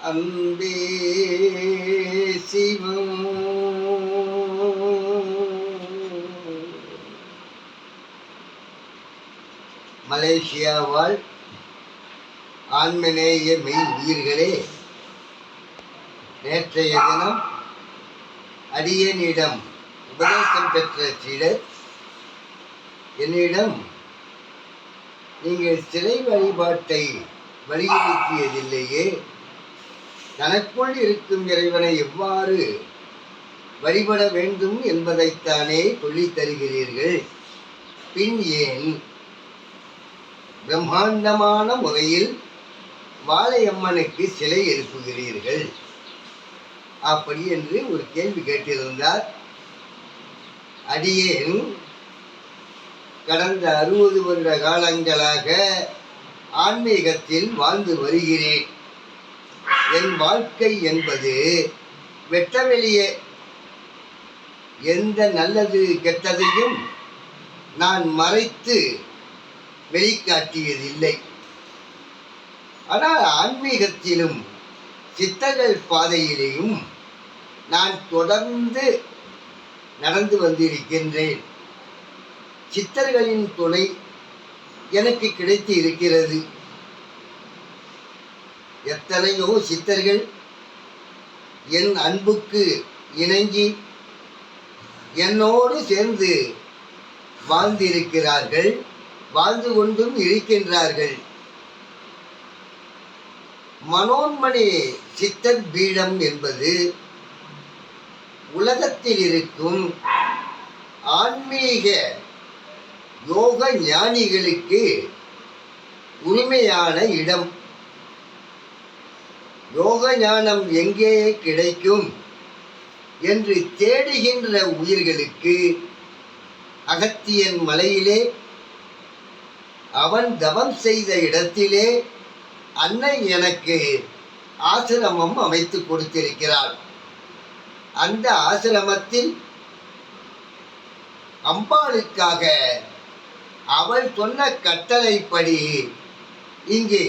அன்பே சிவம். மலேசியாவால் ஆன்மநேய மெய் உயிர்களே நேற்றைய தினம் அடியனிடம் உபதேசம் பெற்ற சீடர் என்னிடம் நீங்கள் சிலை வழிபாட்டை வலியுறுத்தியதில்லையே தனக்குள் இருக்கும் இறைவனை எவ்வாறு வழிபட வேண்டும் என்பதைத்தானே சொல்லித் தருகிறீர்கள். பின் ஏன்? பிரம்மாண்டமான முறையில் வாழையம்மனுக்கு சிலை எழுப்புகிறீர்கள். அப்படி என்று ஒரு கேள்வி கேட்டிருந்தார். அடியேன் கடந்த அறுபது வருட காலங்களாக ஆன்மீகத்தில் வாழ்ந்து வருகிறேன். என் வாழ்க்கை என்பது வெட்டவெளியே எந்த நல்லது கெட்டதையும் நான் மறைத்து வெளிக்காட்டியதில்லை. ஆனால் ஆன்மீகத்திலும் சித்தர்கள் பாதையிலேயும் நான் தொடர்ந்து நடந்து வந்திருக்கின்றேன். சித்தர்களின் துணை எனக்கு கிடைத்து இருக்கிறது. எத்தனையோ சித்தர்கள் என் அன்புக்கு இணங்கி என்னோடு சேர்ந்து வாழ்ந்திருக்கிறார்கள் வாழ்ந்து கொண்டும் இருக்கின்றார்கள். மனோன்மணி சித்தர் பீடம் என்பது உலகத்தில் இருக்கும் ஆன்மீக யோக ஞானிகளுக்கு உரிமையான இடம். யோக ஞானம் எங்கே கிடைக்கும் என்று தேடுகின்ற உயிர்களுக்கு அகத்தியன் மலையிலே அவன் தவம் செய்த இடத்திலே அன்னை எனக்கு ஆசிரமம் அமைத்து கொடுத்திருக்கிறாள். அந்த ஆசிரமத்தில் அம்பாளுக்காக அவள் சொன்ன கட்டளைப்படி இங்கே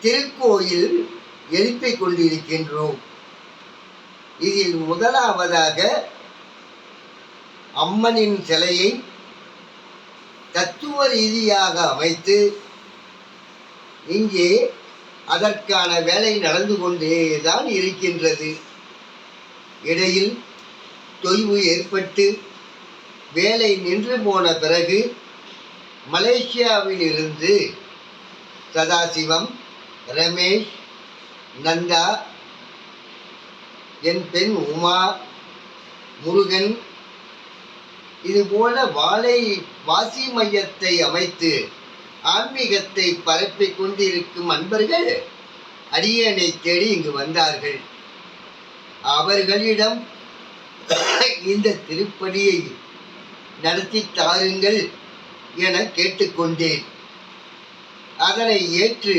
திருக்கோயில் எழுப்பிக் கொண்டிருக்கின்றோம். இதில் முதலாவதாக அம்மனின் சிலையை தத்துவ ரீதியாக அமைத்து இங்கே அதற்கான வேலை நடந்து கொண்டேதான் இருக்கின்றது. இடையில் தொய்வு ஏற்பட்டு வேலை நின்று போன பிறகு மலேசியாவில் இருந்து சதாசிவம் ரமேஷ் நந்தா என் பெண் உமா முருகன் இதுபோல வாழை வாசி மையத்தை அமைத்து ஆன்மீகத்தை பரப்பிக் கொண்டிருக்கும் அன்பர்கள் அடியனை தேடி இங்கு வந்தார்கள். அவர்களிடம் இந்த திருப்படியை நடத்தி தாருங்கள் என கேட்டுக்கொண்டேன் அதனை ஏற்று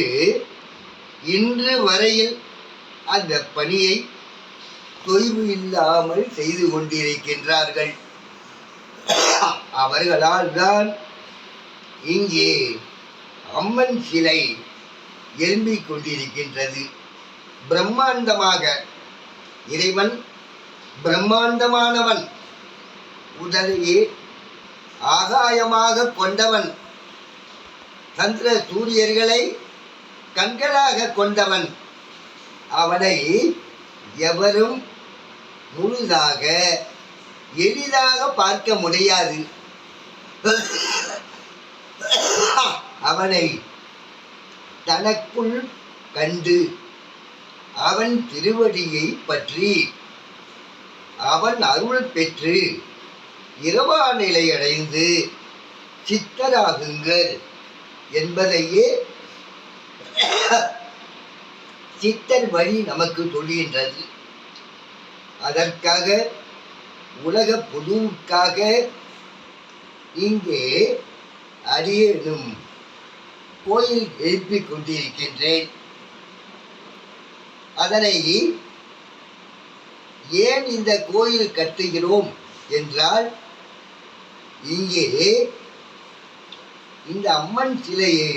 இன்று வரையில் அந்த பணியை தொய்வு இல்லாமல் செய்து கொண்டிருக்கின்றார்கள். அவர்களால் தான் இங்கே அம்மன் சிலை எழும்பிக் கொண்டிருக்கின்றது. பிரம்மாண்டமாக இறைவன் பிரம்மாண்டமானவன் உடலையே ஆகாயமாக கொண்டவன் சந்திர சூரியர்களை கண்களாக கொண்டவன். அவனை எவரும் முழுதாக எளிதாக பார்க்க முடியாது. அவனை தனக்குள் கண்டு அவன் திருவடியை பற்றி அவன் அருள் பெற்று இரவா நிலை அடைந்து சித்தராகுங்கள் என்பதையே சித்தர் வழி நமக்கு சொல்கின்றது அதற்காக உலக பொதுவுக்காக இங்கே அரியனும் கோயில் எழுப்பிக் கொண்டிருக்கின்றேன். அதனை ஏன் இந்த கோயில் கட்டுகிறோம் என்றால் இங்கே இந்த அம்மன் சிலையே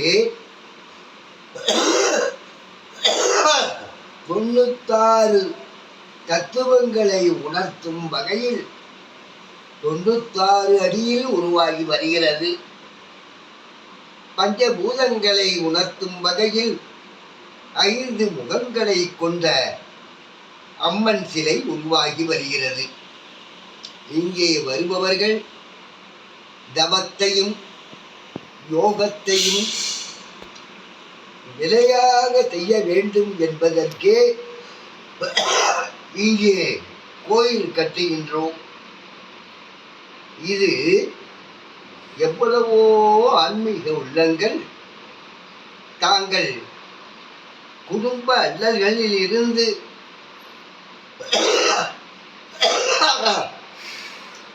தொண்ணூத்தாறு தத்துவங்களை உணர்த்தும் வகையில் தொண்ணூத்தாறு அடியில் உருவாகி வருகிறது. பஞ்சபூதங்களை உணர்த்தும் வகையில் ஐந்து முகங்களை கொண்ட அம்மன் சிலை உருவாகி வருகிறது. இங்கே வருபவர்கள் தவத்தையும் யோகத்தையும் நிலையாக செய்ய வேண்டும் என்பதற்கே இங்கே கோயில் கட்டுகின்றோம். இது எவ்வளவோ ஆன்மீக உள்ளங்கள். தாங்கள் குடும்ப அல்லல்களில் இருந்து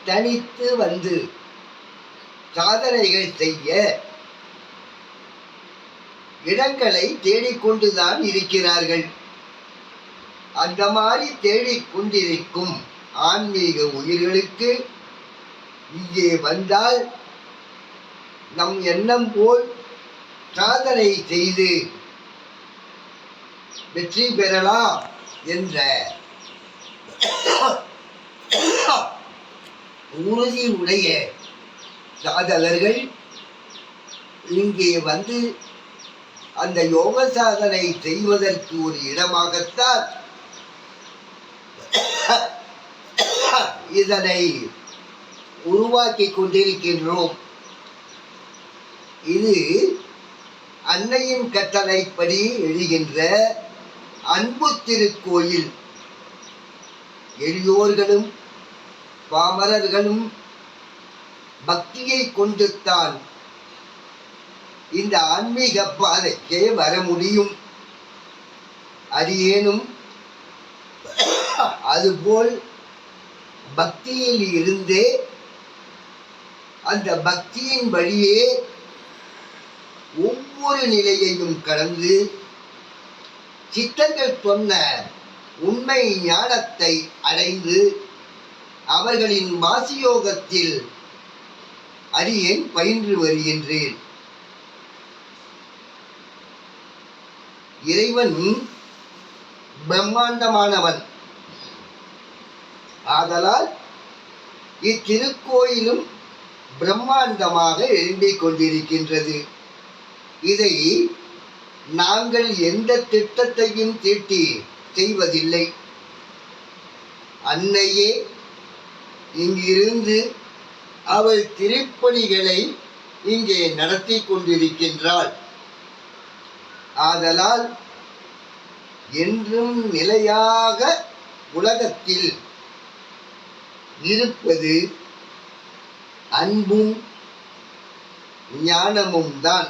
தனித்து வந்து சாதனைகள் செய்ய இடங்களை தேடிக்கொண்டுதான் இருக்கிறார்கள். அந்த மாதிரி தேடிக்கொண்டிருக்கும் ஆன்மீக உயிர்களுக்கு இங்கே வந்தால் நம் எண்ணம் போல் சாதனை செய்து வெற்றி பெறலாம் என்ற உறுதியுடைய சாதகர்கள் இங்கே வந்து அந்த யோக சாதனை செய்வதற்கு ஒரு இடமாகத்தான் இதனை உருவாக்கி கொண்டிருக்கின்றோம். இது அன்னையின் கட்டளைப்படி எழுகின்ற அன்பு திருக்கோயில். எளியோர்களும் பாமரர்களும் பக்தியை கொண்டுத்தான் இந்த ஆன்மீக பாதைக்கே வர முடியும். ஏனும் அதுபோல் பக்தியில் இருந்தே அந்த பக்தியின் வழியே ஒவ்வொரு நிலையையும் கடந்து சித்தர்கள் சொன்ன உண்மை ஞானத்தை அடைந்து அவர்களின் வாசியோகத்தில் அரியேன் பயின்று வருகின்றேன். இறைவன் பிரம்மாண்டமானவன். ஆதலால் இத்திருக்கோயிலும் பிரம்மாண்டமாக எழும்பிக் கொண்டிருக்கின்றது. இதை நாங்கள் எந்த திட்டத்தையும் தீட்டி செய்வதில்லை. அன்னையே இங்கிருந்து அவள் திருப்பணிகளை இங்கே நடத்தி கொண்டிருக்கின்றாள். ஆதலால் என்றும் நிலையாக உலகத்தில் இருப்பது அன்பும் ஞானமும் தான்.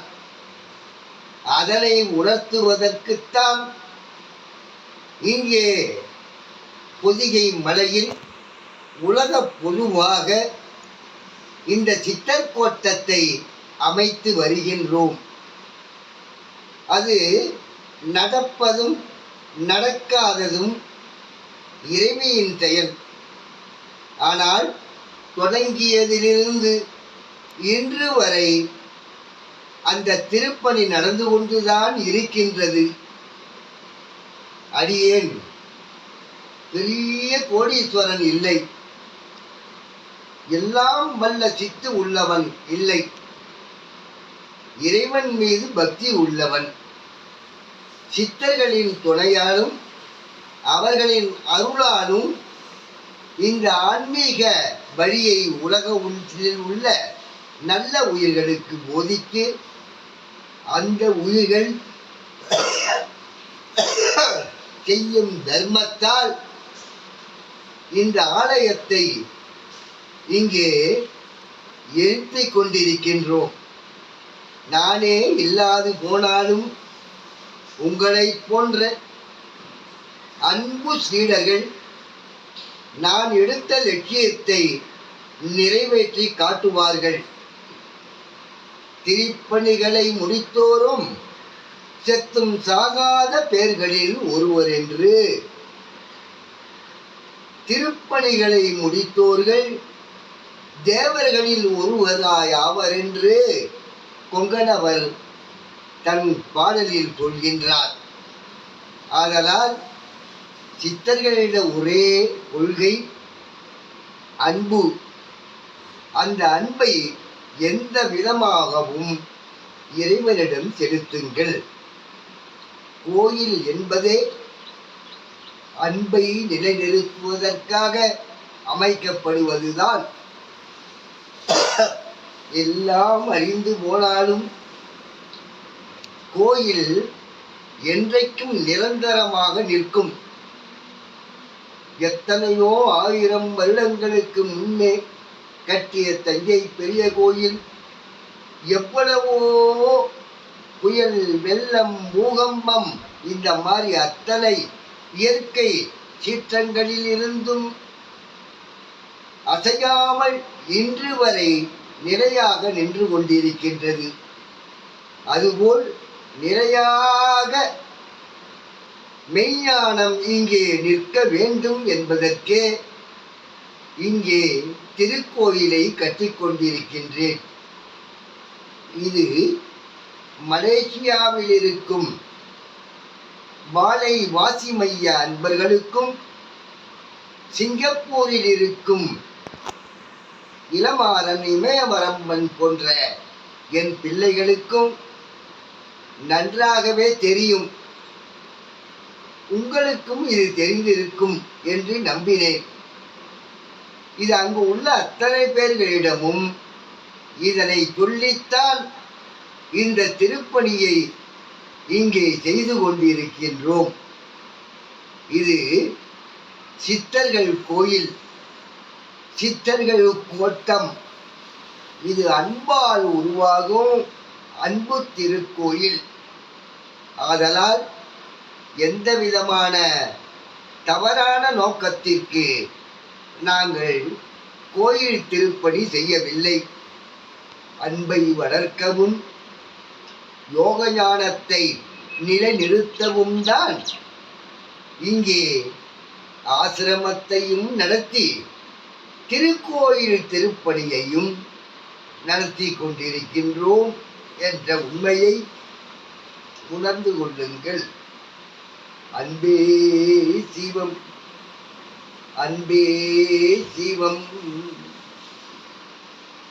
அதனை உணர்த்துவதற்குத்தான் இங்கே பொதிகை மலையில் உலக பொதுவாக இந்த சித்தர் கோட்டத்தை அமைத்து வருகின்றோம். அது நடப்பதும் நடக்காததும் இறைமையின் செயல். ஆனால் தொடங்கியதிலிருந்து இன்று வரை அந்த திருப்பணி நடந்து கொண்டுதான் இருக்கின்றது. அடியேன் பெரிய கோடீஸ்வரன் இல்லை. எல்லாம் வல்ல சித்து உள்ளவன் இல்லை. இறைவன் மீது பக்தி உள்ளவன். சித்தர்களின் துணையாலும் அவர்களின் அருளாலும் இந்த ஆன்மீக வழியை உலக உலகில் உள்ள நல்ல உயிர்களுக்கு போதித்து அந்த உயிர்கள் செய்யும் தர்மத்தால் இந்த ஆலயத்தை இங்கே எழுப்பிக் கொண்டிருக்கின்றோம் நானே இல்லாது போனாலும் உங்களைப் போன்ற அன்பு சீடர்கள் நான் எடுத்த லட்சியத்தை நிறைவேற்றி காட்டுவார்கள். திருப்பணிகளை முடித்தோரும் செத்தும் சாகாத பேர்களில் ஒருவர் என்று திருப்பணிகளை முடித்தோர்கள் தேவர்களில் ஒருவராய் ஆவர் என்று கொங்கணவர் தன் பாடலில் கொள்கின்றார். ஆதலால் சித்தர்களிட ஒரே கொள்கை அன்பு. அந்த அன்பை எந்த விதமாகவும் இறைவனிடம் செலுத்துங்கள். கோயில் என்பதே அன்பை நிலைநிறுத்துவதற்காக அமைக்கப்படுவதுதான். எல்லாம் அறிந்து போனாலும் கோயில் என்றைக்கும் நிரந்தரமாக நிற்கும். எத்தனையோ ஆயிரம் வருடங்களுக்கு முன்னே கட்டிய தஞ்சை பெரிய கோயில் எவ்வளவோ புயல் வெள்ளம் பூகம்பம் இந்த மாதிரி அத்தனை இயற்கை சீற்றங்களில் இருந்தும் அசையாமல் இன்று வரை நிலையாக நின்று கொண்டிருக்கின்றது. அதுபோல் நிறையாக மெய்ஞானம் இங்கே நிற்க வேண்டும் என்பதற்கே இங்கே திருக்கோயிலை கட்டிக்கொண்டிருக்கின்றேன் இது மலேசியாவில் இருக்கும் மாலை வாசிமைய அன்பர்களுக்கும் சிங்கப்பூரில் இருக்கும் இளமாறன் இமயவரம்பன் போன்ற என் பிள்ளைகளுக்கும் நன்றாகவே தெரியும். உங்களுக்கும் இது தெரிந்திருக்கும் என்று நம்பினேன். இது அங்கு உள்ள அத்தனை பேர்களிடமும் இதனை சொல்லித்தான் இந்த திருப்பணியை இங்கே செய்து கொண்டிருக்கின்றோம். இது சித்தர்கள் கோயில் சித்தர்கள் கோட்டம். இது அன்பால் உருவாகும் அன்பு திருக்கோயில். ஆதலால் எந்த விதமான தவறான நோக்கத்திற்கு நாங்கள் கோயில் திருப்பணி செய்யவில்லை. அன்பை வளர்க்கவும் யோக ஞானத்தை நிலைநிறுத்தவும் தான் இங்கே ஆசிரமத்தையும் நடத்தி திருக்கோயில் திருப்பணியையும் நடத்தி கொண்டிருக்கின்றோம் என்ற உண்மையை உணர்ந்து கொள்ளுங்கள். அன்பே சிவம் அன்பே சிவம்.